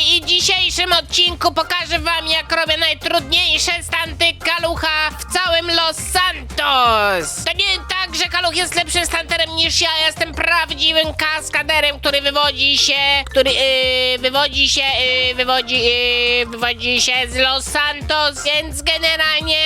i dzisiejszym odcinku pokażę wam jak robię najtrudniejsze stanty kalucha w całym Los Santos. To nie tak, że kaluch jest lepszym stanterem niż ja, ja jestem prawdziwym kaskaderem, który wywodzi się, który yy, wywodzi się, yy, wywodzi, yy, wywodzi się z Los Santos, więc generalnie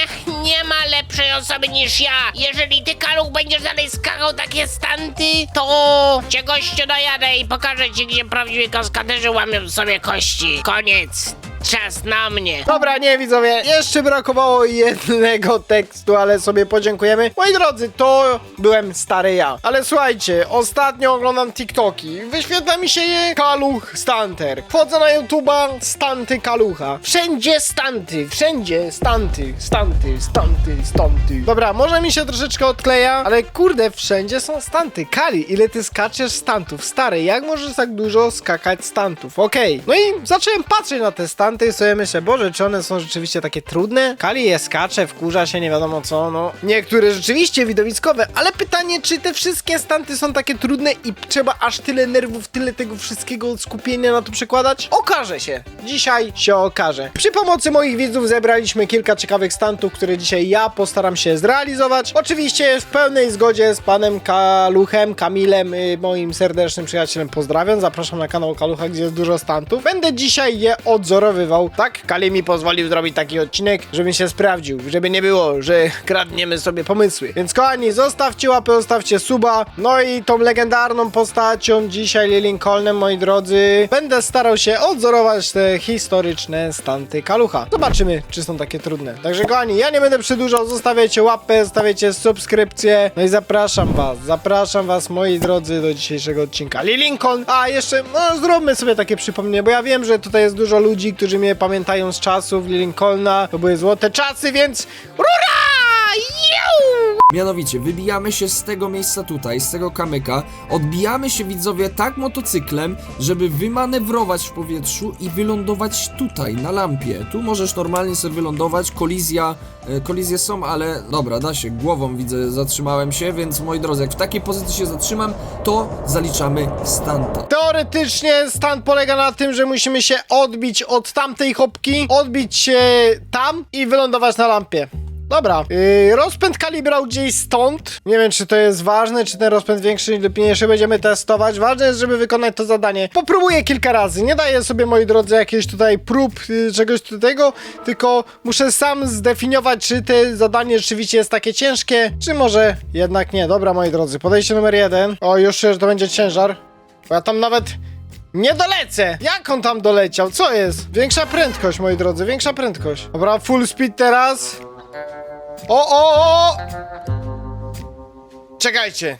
nie ma lepszej osoby niż ja. Jeżeli ty kaluch będziesz dalej skakał takie stanty, to cię gościu dojadę i pokażę ci, gdzie prawdziwi kaskaderzy łamią sobie kości. Koniec. Czas na mnie. Dobra, nie widzowie, jeszcze brakowało jednego tekstu, ale sobie podziękujemy. Moi drodzy, to byłem stary ja. Ale słuchajcie, ostatnio oglądam TikToki. Wyświetla mi się je Kaluch Stanter. Wchodzę na YouTube'a, stanty Kalucha. Wszędzie stanty, wszędzie stanty, stanty, stanty, stanty. Dobra, może mi się troszeczkę odkleja, ale kurde, wszędzie są stanty. Kali, ile ty skaczesz stantów? Stary, jak możesz tak dużo skakać stantów? Okej. No i zacząłem patrzeć na te stanty i sobie myślę, Boże, czy one są rzeczywiście takie trudne? Kali skacze, wkurza się, nie wiadomo co, no. Niektóre rzeczywiście widowiskowe, ale pytanie, czy te wszystkie stanty są takie trudne i trzeba aż tyle nerwów, tyle tego wszystkiego skupienia na to przekładać? Okaże się. Dzisiaj się okaże. Przy pomocy moich widzów zebraliśmy kilka ciekawych stantów, które dzisiaj ja postaram się zrealizować. Oczywiście w pełnej zgodzie z panem Kaluchem, Kamilem, y, moim serdecznym przyjacielem. Pozdrawiam, zapraszam na kanał Kalucha, gdzie jest dużo stantów. Będę dzisiaj je odzorowywał. Tak, Kali mi pozwolił zrobić taki odcinek, żeby się sprawdził, żeby nie było, że kradniemy sobie pomysły. Więc kochani, zostawcie łapę, zostawcie suba. No i tą legendarną postacią dzisiaj Lincolnem, moi drodzy, będę starał się odzorować te historyczne stanty Kalucha. Zobaczymy, czy są takie trudne. Także kochani, ja nie będę przedłużał, zostawiajcie łapę, zostawiajcie subskrypcję. No i zapraszam was, zapraszam was, moi drodzy, do dzisiejszego odcinka. Lee Lincoln, a jeszcze, no zróbmy sobie takie przypomnienie, bo ja wiem, że tutaj jest dużo ludzi, którzy mnie pamiętają z czasów Lincolna. To były złote czasy, więc rura! Mianowicie, wybijamy się z tego miejsca tutaj, z tego kamyka, odbijamy się widzowie tak motocyklem, żeby wymanewrować w powietrzu i wylądować tutaj, na lampie. Tu możesz normalnie sobie wylądować, kolizja, e, kolizje są, ale dobra, da się, głową widzę, zatrzymałem się, więc moi drodzy, jak w takiej pozycji się zatrzymam, to zaliczamy stanta. Teoretycznie stan polega na tym, że musimy się odbić od tamtej hopki, odbić się tam i wylądować na lampie. Dobra, yy, rozpęd kalibrał gdzieś stąd. Nie wiem, czy to jest ważne, czy ten rozpęd większy lub mniejszy będziemy testować. Ważne jest, żeby wykonać to zadanie. Popróbuję kilka razy. Nie daję sobie, moi drodzy, jakichś tutaj prób yy, czegoś tego, tylko muszę sam zdefiniować, czy to zadanie rzeczywiście jest takie ciężkie, czy może jednak nie. Dobra, moi drodzy, podejście numer jeden. O, już że to będzie ciężar. Bo ja tam nawet nie dolecę! Jak on tam doleciał? Co jest? Większa prędkość, moi drodzy, większa prędkość. Dobra, full speed teraz. O, o, o! Czekajcie.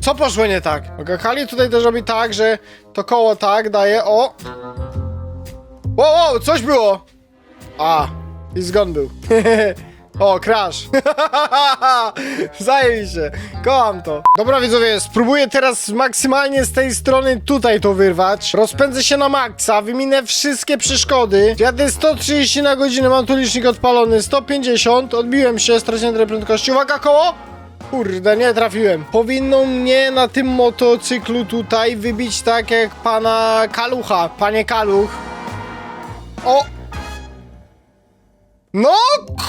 Co poszło nie tak? Kali tutaj też robi tak, że to koło tak daje, o! Wow, wow, coś było! A, i zgon był. o, crash. Zajebiście. Kocham to. Dobra widzowie, spróbuję teraz maksymalnie z tej strony tutaj to wyrwać. Rozpędzę się na maksa, wyminę wszystkie przeszkody. Jadę 130 na godzinę, mam tu licznik odpalony. 150, odbiłem się, straciłem trochę prędkości. Uwaga, koło! Kurde, nie trafiłem. Powinno mnie na tym motocyklu tutaj wybić tak jak pana Kalucha. Panie Kaluch. O! No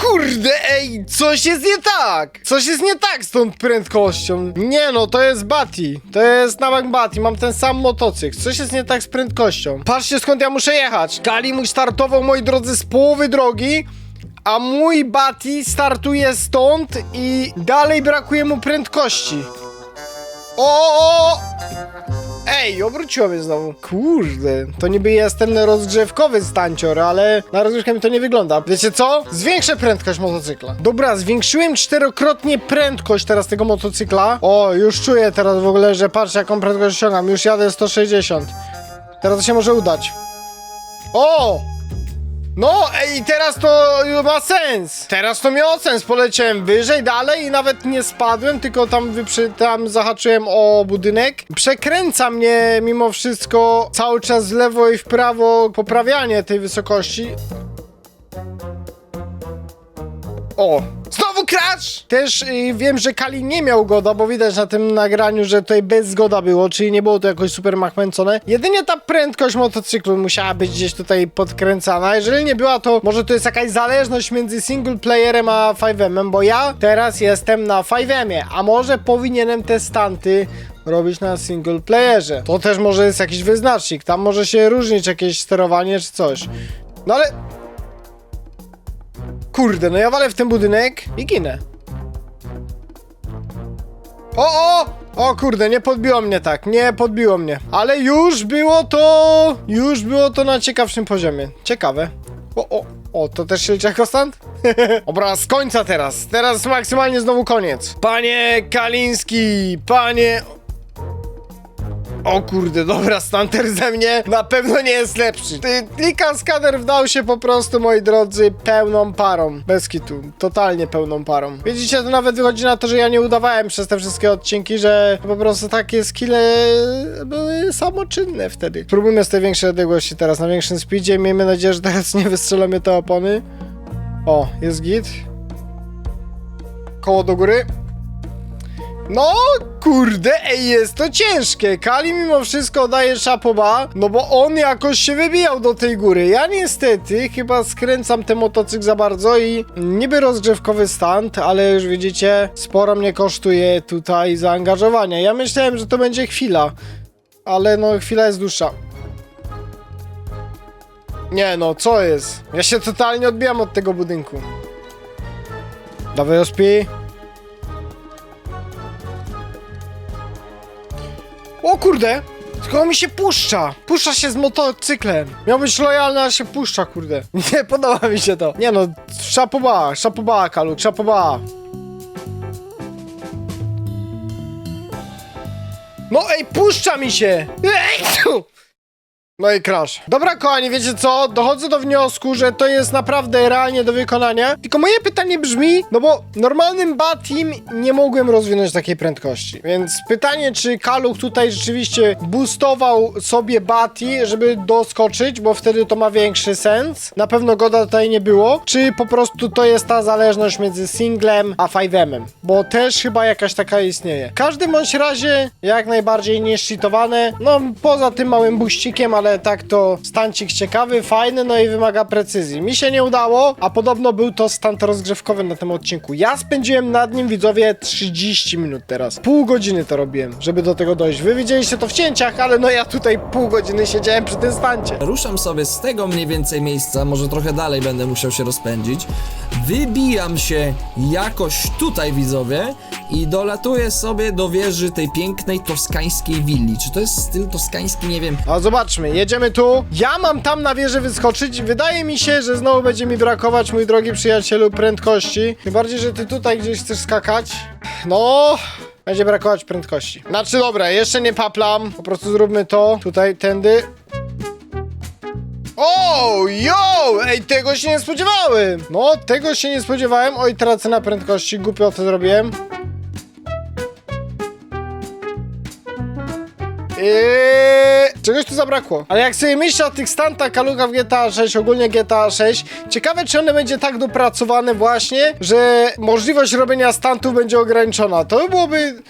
kurde, ej, coś jest nie tak! Coś jest nie tak z tą prędkością. Nie no, to jest Bati. To jest na bank Bati, mam ten sam motocykl. Coś jest nie tak z prędkością. Patrzcie skąd ja muszę jechać. Kali mój startował, moi drodzy, z połowy drogi. A mój Bati startuje stąd i dalej brakuje mu prędkości. O! o! Ej, obróciło mnie znowu. Kurde, to niby jest ten rozgrzewkowy stancior, ale na rozgrzewkę mi to nie wygląda. Wiecie co? Zwiększę prędkość motocykla. Dobra, zwiększyłem czterokrotnie prędkość teraz tego motocykla. O, już czuję teraz w ogóle, że patrz jaką prędkość osiągam. Już jadę 160. Teraz to się może udać. O! No, ej, teraz to ma sens. Teraz to miało sens. Poleciałem wyżej, dalej i nawet nie spadłem, tylko tam, wyprzy, tam zahaczyłem o budynek. Przekręca mnie mimo wszystko cały czas w lewo i w prawo poprawianie tej wysokości. O! Crash! Też y, wiem, że Kali nie miał goda, bo widać na tym nagraniu, że tutaj bez zgoda było, czyli nie było to jakoś super machmęcone. Jedynie ta prędkość motocyklu musiała być gdzieś tutaj podkręcana. Jeżeli nie była, to może to jest jakaś zależność między single playerem a 5M, bo ja teraz jestem na 5M, a może powinienem te stanty robić na single playerze. To też może jest jakiś wyznacznik, tam może się różnić jakieś sterowanie czy coś. No ale... Kurde, no ja walę w ten budynek i ginę. O, o! O kurde, nie podbiło mnie tak, nie podbiło mnie. Ale już było to... Już było to na ciekawszym poziomie. Ciekawe. O, o, o, to też się liczy jako stand? Dobra, z końca teraz. Teraz maksymalnie znowu koniec. Panie Kaliński, panie... O kurde, dobra, Stunter ze mnie na pewno nie jest lepszy. Ty, Klika skaner wdał się po prostu, moi drodzy, pełną parą. Bez kitu, totalnie pełną parą. Widzicie, to nawet wychodzi na to, że ja nie udawałem przez te wszystkie odcinki, że po prostu takie skille były samoczynne wtedy. Spróbujmy z tej większej odległości teraz, na większym speedzie. Miejmy nadzieję, że teraz nie wystrzelamy te opony. O, jest git. Koło do góry. No, kurde, ej, jest to ciężkie. Kali mimo wszystko daje szapoba, no bo on jakoś się wybijał do tej góry. Ja niestety chyba skręcam ten motocykl za bardzo i niby rozgrzewkowy stand, ale już widzicie, sporo mnie kosztuje tutaj zaangażowania. Ja myślałem, że to będzie chwila, ale no chwila jest dłuższa. Nie no, co jest? Ja się totalnie odbijam od tego budynku. Dawaj, Ospi. O kurde! Tylko mi się puszcza! Puszcza się z motocyklem! Miał być lojalny, a się puszcza, kurde. Nie podoba mi się to. Nie no, szapoba, szapoba, Kalu, szapoba. No ej, puszcza mi się! Ej, tu! No i crash. Dobra, kochani, wiecie co? Dochodzę do wniosku, że to jest naprawdę realnie do wykonania. Tylko moje pytanie brzmi, no bo normalnym Batim nie mogłem rozwinąć takiej prędkości. Więc pytanie, czy Kaluch tutaj rzeczywiście boostował sobie Bati, żeby doskoczyć, bo wtedy to ma większy sens. Na pewno goda tutaj nie było. Czy po prostu to jest ta zależność między singlem a 5M? Bo też chyba jakaś taka istnieje. W każdym bądź razie jak najbardziej nie shitowane. No poza tym małym buścikiem, ale tak to stancik ciekawy, fajny, no i wymaga precyzji. Mi się nie udało, a podobno był to stant rozgrzewkowy na tym odcinku. Ja spędziłem nad nim, widzowie, 30 minut teraz. Pół godziny to robiłem, żeby do tego dojść. Wy widzieliście to w cięciach, ale no ja tutaj pół godziny siedziałem przy tym stancie. Ruszam sobie z tego mniej więcej miejsca, może trochę dalej będę musiał się rozpędzić. Wybijam się jakoś tutaj, widzowie, i dolatuję sobie do wieży tej pięknej toskańskiej willi. Czy to jest styl toskański? Nie wiem. A zobaczmy, jedziemy tu. Ja mam tam na wieżę wyskoczyć. Wydaje mi się, że znowu będzie mi brakować, mój drogi przyjacielu, prędkości. Tym bardziej, że ty tutaj gdzieś chcesz skakać. No, będzie brakować prędkości. Znaczy, dobra, jeszcze nie paplam. Po prostu zróbmy to. Tutaj, tędy. O, yo! Ej, tego się nie spodziewałem! No, tego się nie spodziewałem. Oj, tracę na prędkości. Głupio to zrobiłem. Eee, czegoś tu zabrakło. Ale jak sobie myślę o tych stantach Kaluga w GTA 6, ogólnie GTA 6, ciekawe czy one będzie tak dopracowane właśnie, że możliwość robienia stantów będzie ograniczona. To by byłoby...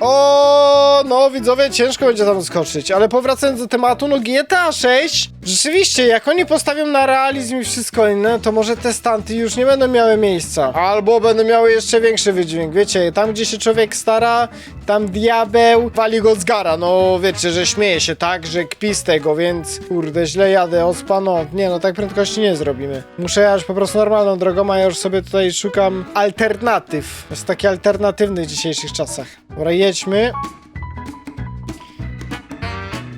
O, no widzowie, ciężko będzie tam skoczyć, ale powracając do tematu, no GTA 6, rzeczywiście, jak oni postawią na realizm i wszystko inne, to może te stanty już nie będą miały miejsca. Albo będą miały jeszcze większy wydźwięk, wiecie, tam gdzie się człowiek stara, tam diabeł wali go z gara, no wiecie, że śmieje się tak, że kpi z tego, więc kurde, źle jadę, ospano, nie no, tak prędkości nie zrobimy. Muszę jechać po prostu normalną drogą, a ja już sobie tutaj szukam alternatyw. Jest taki alternatywny w dzisiejszych czasach. Dobra, jedźmy.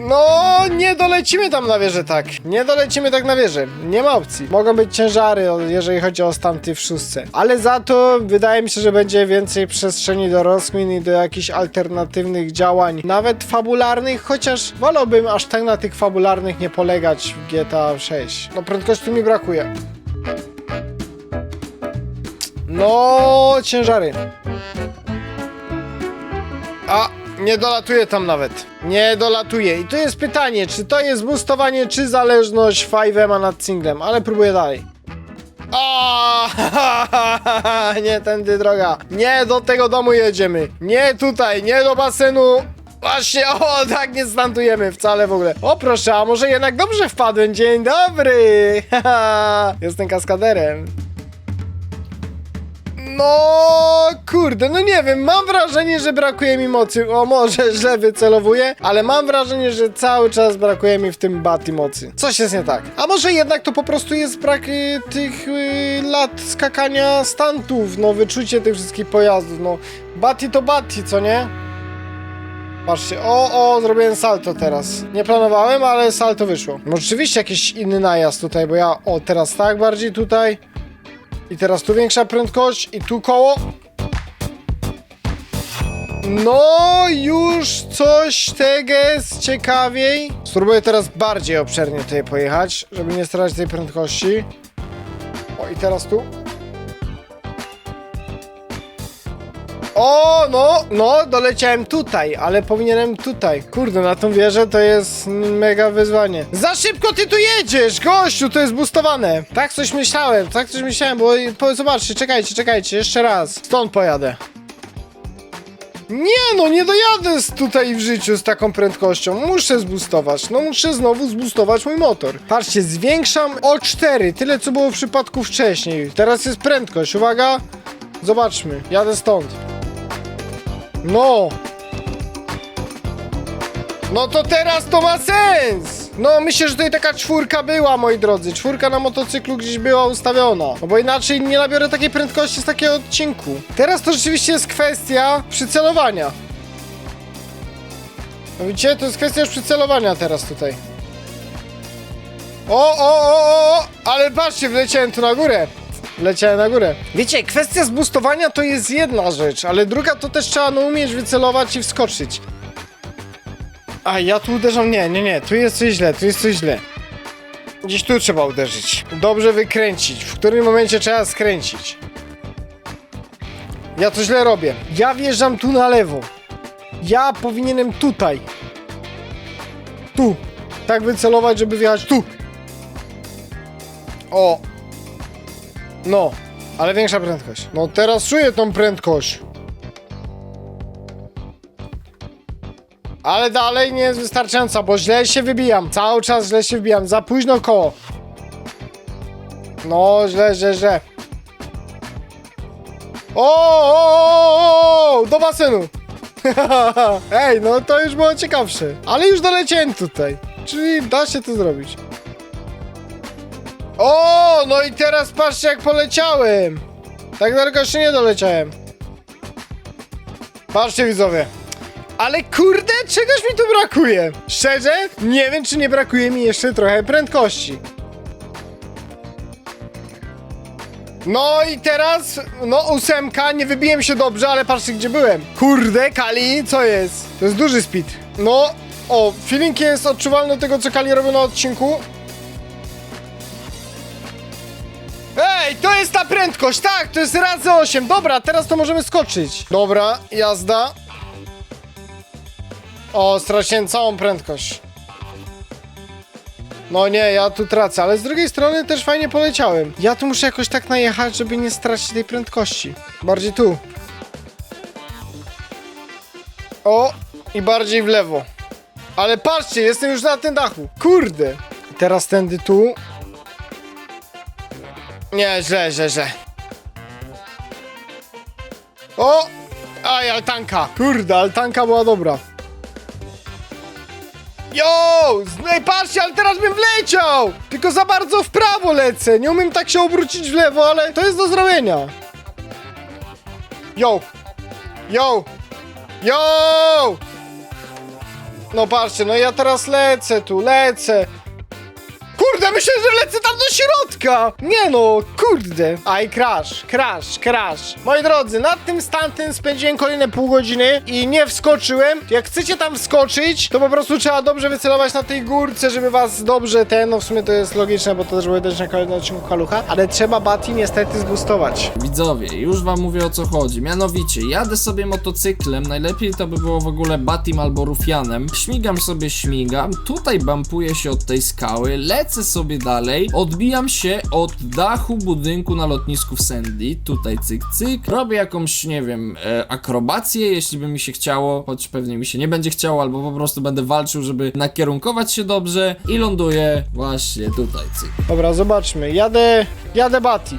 No, nie dolecimy tam na wieżę tak. Nie dolecimy tak na wieżę. Nie ma opcji. Mogą być ciężary, jeżeli chodzi o stanty w szóstce. Ale za to wydaje mi się, że będzie więcej przestrzeni do rozkmin i do jakichś alternatywnych działań, nawet fabularnych, chociaż wolałbym aż tak na tych fabularnych nie polegać w GTA 6. No, prędkości mi brakuje. No, ciężary. A, nie dolatuje tam nawet. Nie dolatuje. I tu jest pytanie, czy to jest boostowanie, czy zależność 5M nad singlem, ale próbuję dalej. O, nie tędy droga. Nie do tego domu jedziemy. Nie tutaj, nie do basenu. Właśnie, o, tak nie stantujemy wcale w ogóle. O proszę, a może jednak dobrze wpadłem. Dzień dobry. Jestem kaskaderem. No, kurde, no nie wiem, mam wrażenie, że brakuje mi mocy. O, może źle wycelowuję, ale mam wrażenie, że cały czas brakuje mi w tym baty mocy. Coś jest nie tak. A może jednak to po prostu jest brak y, tych y, lat skakania stantów, no, wyczucie tych wszystkich pojazdów, no. Baty to baty, co nie? Patrzcie, o, o, zrobiłem salto teraz. Nie planowałem, ale salto wyszło. Może rzeczywiście jakiś inny najazd tutaj, bo ja, o, teraz tak bardziej tutaj. I teraz tu większa prędkość i tu koło. No, już coś tego jest ciekawiej. Spróbuję teraz bardziej obszernie tutaj pojechać, żeby nie stracać tej prędkości. O, i teraz tu. O, no, no, doleciałem tutaj, ale powinienem tutaj. Kurde, na tą wieżę to jest mega wyzwanie. Za szybko ty tu jedziesz, gościu, to jest boostowane. Tak coś myślałem, tak coś myślałem, bo zobaczcie, czekajcie, czekajcie, jeszcze raz. Stąd pojadę. Nie no, nie dojadę z tutaj w życiu z taką prędkością. Muszę zboostować. No muszę znowu zboostować mój motor. Patrzcie, zwiększam o 4, tyle co było w przypadku wcześniej. Teraz jest prędkość, uwaga. Zobaczmy, jadę stąd. No! No to teraz to ma sens! No myślę, że tutaj taka czwórka była, moi drodzy. Czwórka na motocyklu gdzieś była ustawiona. No bo inaczej nie nabiorę takiej prędkości z takiego odcinku. Teraz to rzeczywiście jest kwestia przycelowania. No widzicie, to jest kwestia już przycelowania teraz tutaj. O, o, o, o! Ale patrzcie, wleciałem tu na górę. Leciałem na górę. Wiecie, kwestia zboostowania to jest jedna rzecz, ale druga to też trzeba no, umieć wycelować i wskoczyć. A ja tu uderzam. Nie, nie, nie. Tu jest coś źle, tu jest coś źle. Gdzieś tu trzeba uderzyć. Dobrze wykręcić. W którym momencie trzeba skręcić. Ja to źle robię. Ja wjeżdżam tu na lewo. Ja powinienem tutaj. Tu. Tak wycelować, żeby wjechać tu. O, no, ale większa prędkość. No teraz czuję tą prędkość. Ale dalej nie jest wystarczająca, bo źle się wybijam. Cały czas źle się wybijam. Za późno koło. No, źle, źle, źle. O, o, o, o, do basenu. Ej, no to już było ciekawsze. Ale już doleciałem tutaj. Czyli da się to zrobić. O, no i teraz patrzcie jak poleciałem. Tak daleko jeszcze nie doleciałem. Patrzcie widzowie. Ale kurde, czegoś mi tu brakuje. Szczerze, nie wiem czy nie brakuje mi jeszcze trochę prędkości. No i teraz, no ósemka, nie wybiłem się dobrze, ale patrzcie gdzie byłem. Kurde, Kali, co jest? To jest duży speed. No, o, feeling jest odczuwalny tego co Kali robił na odcinku. Ej, to jest ta prędkość, tak, to jest razy 8. Dobra, teraz to możemy skoczyć. Dobra, jazda. O, straciłem całą prędkość. No nie, ja tu tracę, ale z drugiej strony też fajnie poleciałem. Ja tu muszę jakoś tak najechać, żeby nie stracić tej prędkości. Bardziej tu. O, i bardziej w lewo. Ale patrzcie, jestem już na tym dachu. Kurde. Teraz tędy tu. Nie, źle, źle, źle. O! Aj, altanka. Kurde, altanka była dobra. Jo! No i patrzcie, ale teraz bym wleciał! Tylko za bardzo w prawo lecę. Nie umiem tak się obrócić w lewo, ale to jest do zrobienia. Jo! Jo! Jo! No patrzcie, no ja teraz lecę tu, lecę. Kurde, myślę, że lecę do środka! Nie no, kurde. Aj, crash, crash, crash. Moi drodzy, nad tym stantem spędziłem kolejne pół godziny i nie wskoczyłem. Jak chcecie tam wskoczyć, to po prostu trzeba dobrze wycelować na tej górce, żeby was dobrze ten, no w sumie to jest logiczne, bo to też było też na kolejnym odcinku Kalucha, ale trzeba Bati niestety zboostować. Widzowie, już wam mówię o co chodzi. Mianowicie, jadę sobie motocyklem, najlepiej to by było w ogóle Batim albo Rufianem. Śmigam sobie, śmigam, tutaj bampuję się od tej skały, lecę sobie dalej, Odbijam się od dachu budynku na lotnisku w Sandy. Tutaj cyk, cyk. Robię jakąś, nie wiem, e, akrobację, jeśli by mi się chciało, choć pewnie mi się nie będzie chciało, albo po prostu będę walczył, żeby nakierunkować się dobrze i ląduję właśnie tutaj, cyk. Dobra, zobaczmy. Jadę, jadę Bati.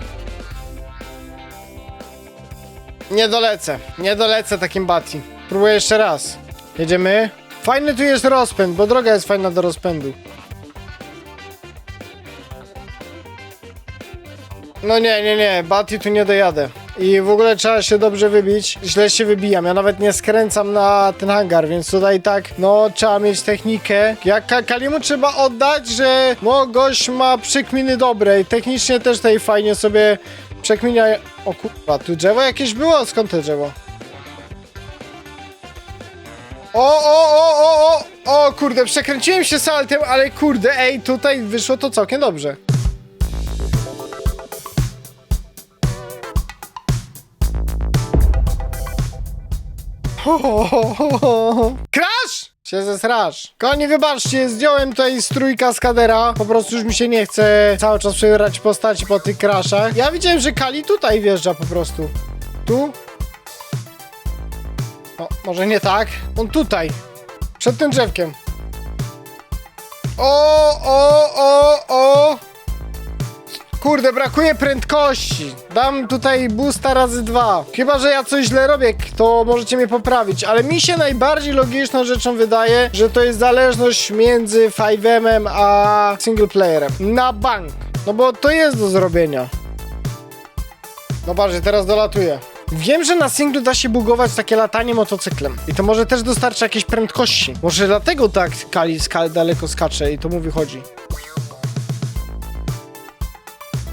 Nie dolecę, nie dolecę takim Bati. Próbuję jeszcze raz. Jedziemy. Fajny tu jest rozpęd, bo droga jest fajna do rozpędu. No nie, nie, nie, Bati tu nie dojadę. I w ogóle trzeba się dobrze wybić. Źle się wybijam. Ja nawet nie skręcam na ten hangar, więc tutaj tak, no trzeba mieć technikę. Jak Ka- Kalimu trzeba oddać, że no gość ma przekminy dobre i technicznie też tutaj fajnie sobie przekminia. O kurwa, tu drzewo jakieś było? Skąd to drzewo? O, o, o, o, o, o, kurde, przekręciłem się saltem, ale kurde, ej, tutaj wyszło to całkiem dobrze. Krasz! Się zesrasz. Koni, wybaczcie, zdjąłem tutaj strój kaskadera. Po prostu już mi się nie chce cały czas przebierać postaci po tych kraszach. Ja widziałem, że Kali tutaj wjeżdża po prostu. Tu? O, może nie tak. On tutaj. Przed tym drzewkiem. O, o, o, o. Kurde, brakuje prędkości. Dam tutaj boosta razy dwa. Chyba, że ja coś źle robię, to możecie mnie poprawić, ale mi się najbardziej logiczną rzeczą wydaje, że to jest zależność między 5M a single playerem. Na bank. No bo to jest do zrobienia. No bardziej, teraz dolatuję. Wiem, że na singlu da się bugować takie latanie motocyklem. I to może też dostarcza jakiejś prędkości. Może dlatego tak Kali daleko skacze i to mu wychodzi.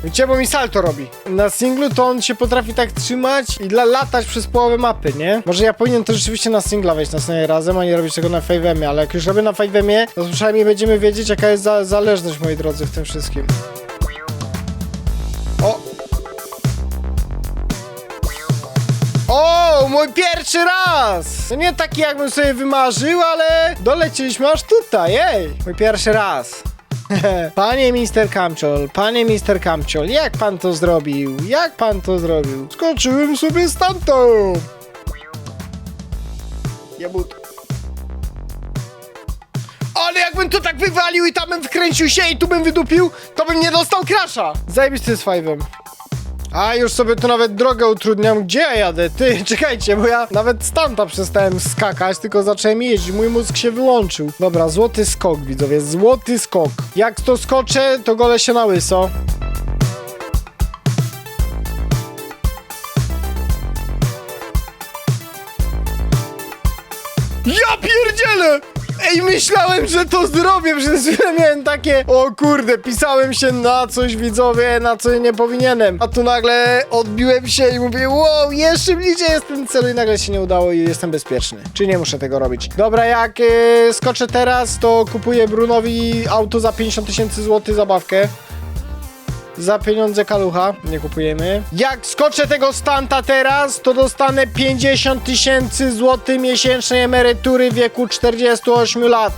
Wiecie, bo mi salto robi. Na singlu to on się potrafi tak trzymać i dla latać przez połowę mapy, nie? Może ja powinien to rzeczywiście na singla wejść na sobie razem, a nie robić tego na 5 ale jak już robię na 5 to przynajmniej będziemy wiedzieć, jaka jest za zależność, moi drodzy, w tym wszystkim. O! O, mój pierwszy raz! To nie taki, jakbym sobie wymarzył, ale dolecieliśmy aż tutaj, ej! Mój pierwszy raz. Panie Mister Kamciol, panie Mister Kamciol, jak pan to zrobił? Jak pan to zrobił? Skoczyłem sobie stamtąd! Jebut. Ale jakbym to tak wywalił i tam bym wkręcił się i tu bym wydupił, to bym nie dostał krasza! Zajebisty z five'em. A już sobie tu nawet drogę utrudniam. Gdzie ja jadę? Ty, czekajcie, bo ja nawet stanta przestałem skakać, tylko zacząłem jeździć. Mój mózg się wyłączył. Dobra, złoty skok, widzowie, złoty skok. Jak to skoczę, to gole się na łyso. Ja pierdzielę! Ej, myślałem, że to zrobię, przez chwilę miałem takie, o kurde, pisałem się na coś, widzowie, na co nie powinienem. A tu nagle odbiłem się i mówię, wow, jeszcze bliżej jestem celu i nagle się nie udało i jestem bezpieczny. Czy nie muszę tego robić? Dobra, jak e, skoczę teraz, to kupuję Brunowi auto za 50 tysięcy złotych zabawkę. Za pieniądze kalucha, nie kupujemy. Jak skoczę tego stanta teraz, to dostanę 50 tysięcy złotych miesięcznej emerytury w wieku 48 lat.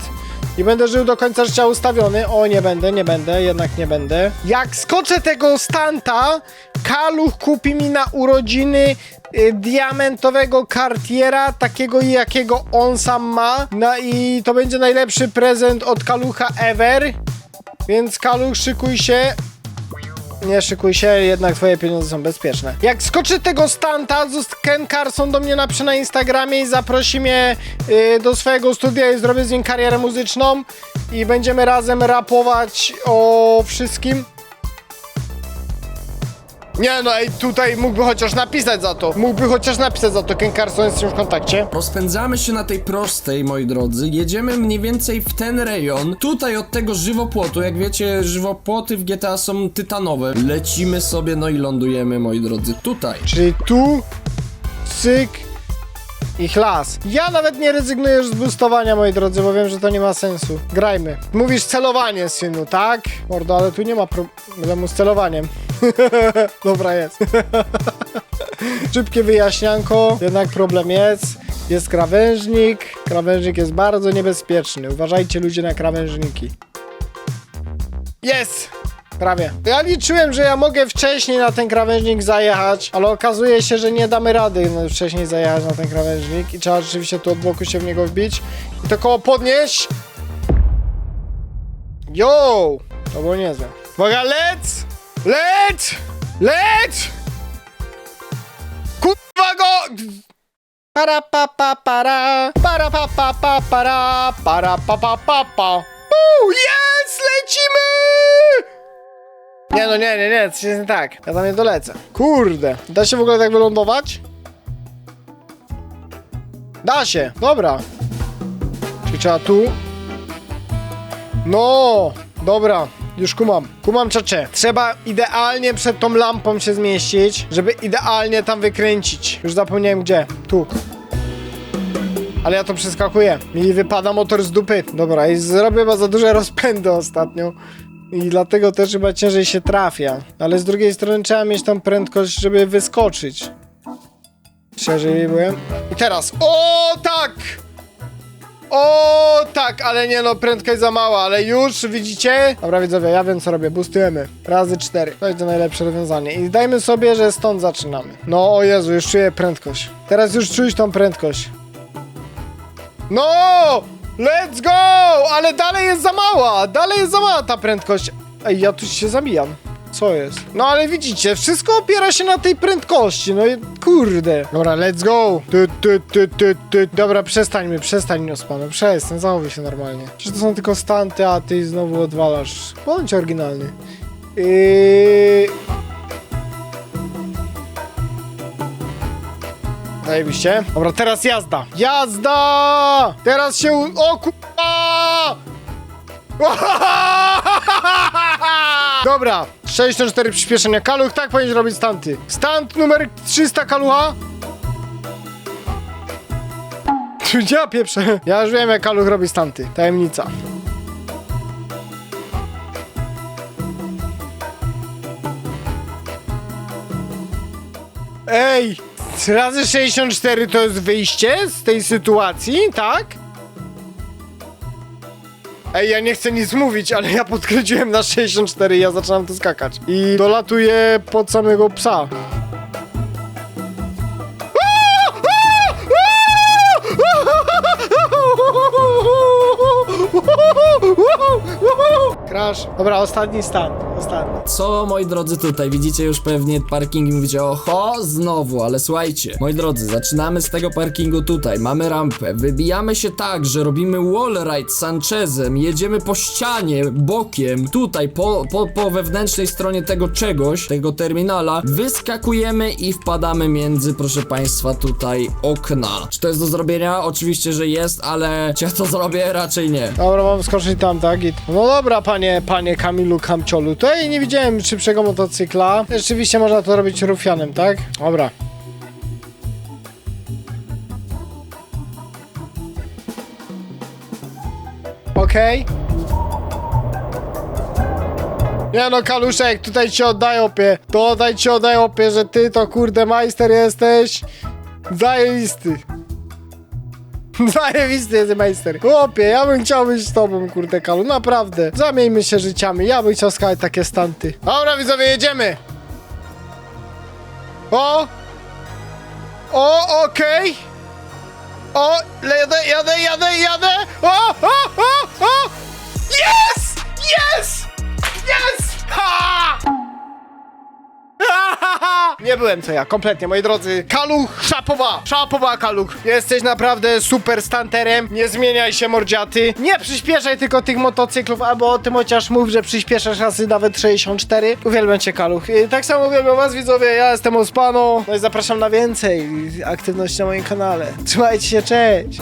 I będę żył do końca życia ustawiony. O, nie będę, nie będę, jednak nie będę. Jak skoczę tego stanta, Kaluch kupi mi na urodziny y, diamentowego Cartiera, takiego jakiego on sam ma. No i to będzie najlepszy prezent od Kalucha ever. Więc Kaluch, szykuj się. Nie szykuj się, jednak twoje pieniądze są bezpieczne. Jak skoczy tego stanta, Ken Carson do mnie napisze na Instagramie i zaprosi mnie y, do swojego studia i zrobię z nim karierę muzyczną i będziemy razem rapować o wszystkim. Nie no, ej, tutaj mógłby chociaż napisać za to. Mógłby chociaż napisać za to. Ken Carson jest z nim w kontakcie. Rozpędzamy się na tej prostej, moi drodzy. Jedziemy mniej więcej w ten rejon. Tutaj od tego żywopłotu, jak wiecie, żywopłoty w GTA są tytanowe. Lecimy sobie, no i lądujemy, moi drodzy, tutaj. Czyli tu, cyk i chlas. Ja nawet nie rezygnuję już z boostowania, moi drodzy, bo wiem, że to nie ma sensu. Grajmy. Mówisz celowanie, synu, tak? Mordo, ale tu nie ma problemu z celowaniem. Dobra, jest. Szybkie wyjaśnianko, jednak problem jest. Jest krawężnik. Krawężnik jest bardzo niebezpieczny. Uważajcie ludzie na krawężniki. Jest! prawie. Ja liczyłem, że ja mogę wcześniej na ten krawężnik zajechać, ale okazuje się, że nie damy rady wcześniej zajechać na ten krawężnik i trzeba rzeczywiście tu od boku się w niego wbić i to koło podnieść. Yo! To było niezłe. Uwaga, lec! Lec! Lec! Kurwa go! Para pa pa para, para pa pa pa para, para pa pa pa pa. Jest! Lecimy! Nie no, nie, nie, nie, coś jest nie tak. Ja tam nie dolecę. Kurde. Da się w ogóle tak wylądować? Da się, dobra. Czy trzeba tu? No, dobra. Już kumam. Kumam czacze. Trzeba idealnie przed tą lampą się zmieścić, żeby idealnie tam wykręcić. Już zapomniałem gdzie. Tu. Ale ja to przeskakuję. Mi wypada motor z dupy. Dobra, i zrobię chyba za duże rozpędy ostatnio. I dlatego też chyba ciężej się trafia. Ale z drugiej strony trzeba mieć tą prędkość, żeby wyskoczyć. Szerzej byłem. I teraz. O tak! O tak, ale nie no, prędkość za mała, ale już widzicie? Dobra widzowie, ja wiem co robię, boostujemy. Razy cztery. To jest najlepsze rozwiązanie. I dajmy sobie, że stąd zaczynamy. No o Jezu, już czuję prędkość. Teraz już czujesz tą prędkość. No! Let's go! Ale dalej jest za mała! Dalej jest za mała ta prędkość. Ej, ja tu się zabijam. Co jest? No ale widzicie, wszystko opiera się na tej prędkości, no i kurde. Dobra, let's go! Ty, ty, ty, ty, ty. Dobra, przestańmy, przestań Ospano, przestań, zachowuj się normalnie. Przecież to są tylko stanty, a ty znowu odwalasz. Bądź oryginalny. Yy... Zajebiście. Dobra, teraz jazda. Jazda! Teraz się... u- O kurwa! Dobra, 64 przyspieszenia. Kaluch tak powinien robić stanty. Stant numer 300 kalucha. Ja pieprzę. Ja już wiem jak Kaluch robi stanty. Tajemnica. Ej! Razy 64 to jest wyjście z tej sytuacji, tak? Ej, ja nie chcę nic mówić, ale ja podkręciłem na 64 i ja zaczynam tu skakać. I dolatuję pod samego psa. Crash. Dobra, ostatni stan. Ostatni. Co, moi drodzy, tutaj widzicie już pewnie parking i mówicie, oho, znowu, ale słuchajcie, moi drodzy, zaczynamy z tego parkingu tutaj, mamy rampę, wybijamy się tak, że robimy wallride Sanchezem, jedziemy po ścianie, bokiem, tutaj, po, po, po wewnętrznej stronie tego czegoś, tego terminala, wyskakujemy i wpadamy między, proszę państwa, tutaj okna. Czy to jest do zrobienia? Oczywiście, że jest, ale czy ja to zrobię? Raczej nie. Dobra, mam skoczyć tam, tak? I... No dobra, panie, panie Kamilu Kamciolu. Tutaj nie widziałem szybszego motocykla. Rzeczywiście można to robić rufianem, tak? Dobra. Okej. Nie no, Kaluszek, tutaj ci oddaję opie. Tutaj ci oddaję opie, że ty to kurde majster jesteś. Zajebisty. Zajebisty jest majster. Chłopie, ja bym chciał być z tobą, kurde Kalu, naprawdę. Zamieńmy się życiami, ja bym chciał skakać takie stanty. Dobra widzowie, jedziemy. O! O, okej. O, jadę, jadę, jadę, jadę. O, o, o, o! Yes! Yes! Yes! Ha! Nie byłem to ja, kompletnie, moi drodzy. Kaluch, szapowa, szapowa, Kaluch. Jesteś naprawdę super stanterem, nie zmieniaj się, mordziaty. Nie przyspieszaj tylko tych motocyklów, albo o tym chociaż mów, że przyspieszasz razy nawet 64. Uwielbiam cię, Kaluch. I tak samo uwielbiam was, widzowie, ja jestem Ospano. No i zapraszam na więcej aktywności na moim kanale. Trzymajcie się, cześć!